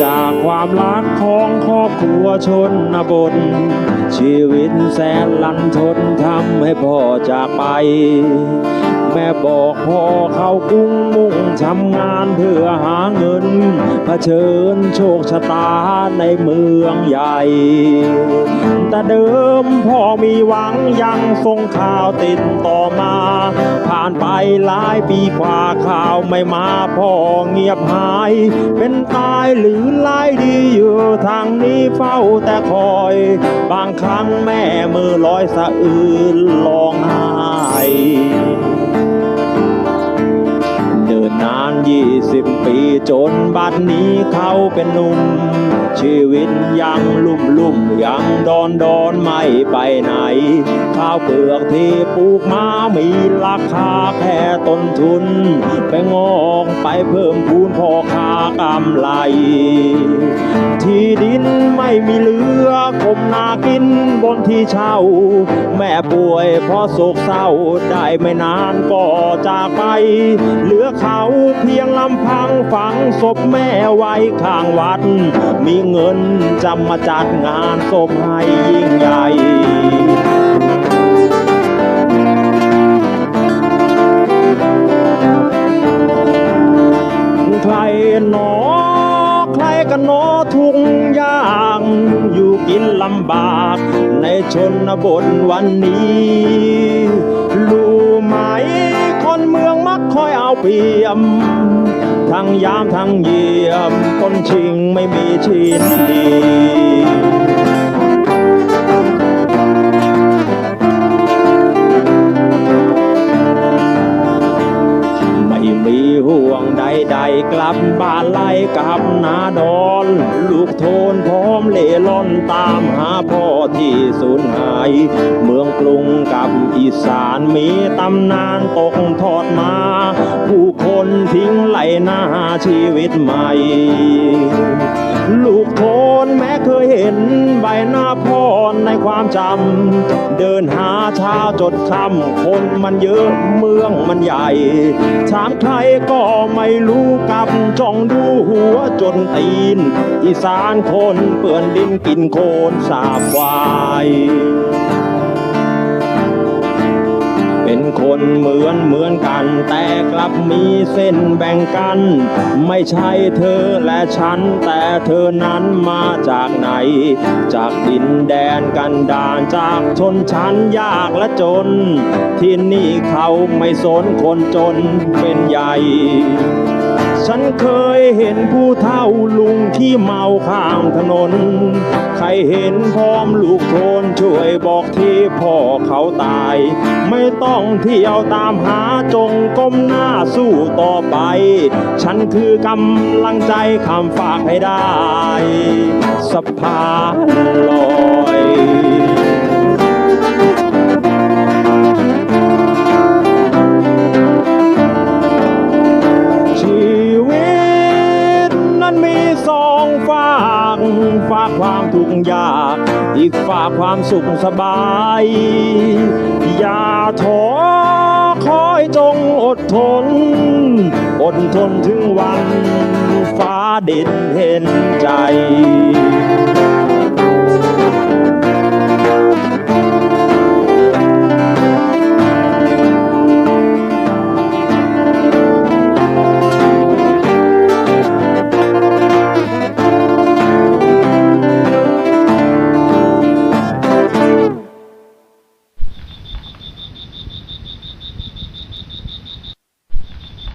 จากความรักของครอบครัวชนบท ชีวิตแสนลันทนทำให้พ่อจากไป แม่บอกพ่อเขากุ้งมุ่งทำงานเพื่อหาเงินเผชิญโชคชะตาในเมืองใหญ่ แต่เดิมพ่อมีหวังยังส่งข่าวติดต่อมา ผ่านไปหลายปีกว่าข่าวไม่มาพ่อเงียบหาย เป็นตายหรือไล่ดีอยู่ทางนี้เฝ้าแต่คอย บางครั้งแม่มือลอยสะอื้นร้องไห้ 20 ปีจนบัดนนี้เขาเป็นหนุ่ม ชีวิตยังลุ่มลุ่มยังดอนดอนไม่ไปไหน ข้าวเปลือกที่ปลูกมามีราคาแค่ต้นทุน ไปงอกไปเพิ่มพูนพอค้ากำไร ที่ดินไม่มีเหลือ มนากินบนที่เช่า แม่ป่วยเพราะโศกเศร้าได้ไม่นานก็จากไป เหลือเขาเพียงลำพังฝังศพแม่ไว้ข้างวัด มีเงินจะมาจัดงานศพให้ยิ่งใหญ่ใครหนอ กันโนทุกอย่างอยู่กินลำบาก ในชนบทวันนี้รู้ไหมคนเมืองมักคอยเอาเปรียบทั้งยามทั้งเยี่ยมคนชิงไม่มีชิ้นดี กลับบ้านไล่กับนาดอน ลูกโทนพร้อมเล่ล่อนตามหาพ่อที่สูญหาย เมืองกรุงกับอีสานมีตำนานตกทอดมา ผู้ หลหน้าชีวิตใหม่ ลูกโทนแม้เคยเห็นใบหน้าพ่อในความจำ เดินหาเช้าจดค่ำคนมันเยอะเมืองมันใหญ่ ถามใครก็ไม่รู้กับจ้องดูหัวจนตีน อีสานคนเปื่อนดินกินโคนสาบวาย คนเหมือนเหมือนกัน แต่กลับมีเส้นแบ่งกัน ไม่ใช่เธอและฉัน แต่เธอนั้นมาจากไหน จากดินแดนกันดานจากชนชั้นยากและจน ที่นี่เขาไม่สนคนจนเป็นใหญ่ ฉันเคยเห็นผู้เฒ่าลุงที่เมาข้างถนน ใครเห็นพร้อมลูกโทนช่วยบอกที่พ่อเขาตาย ไม่ต้องเที่ยวตามหาจงก้มหน้าสู้ต่อไป ฉันคือกำลังใจคำฝากให้ได้ สะพานลอย ความทุกข์ยาก อีกฝากความสุขสบาย อย่าท้อคอยจงอดทน อดทนถึงวันฟ้าดินเห็นใจ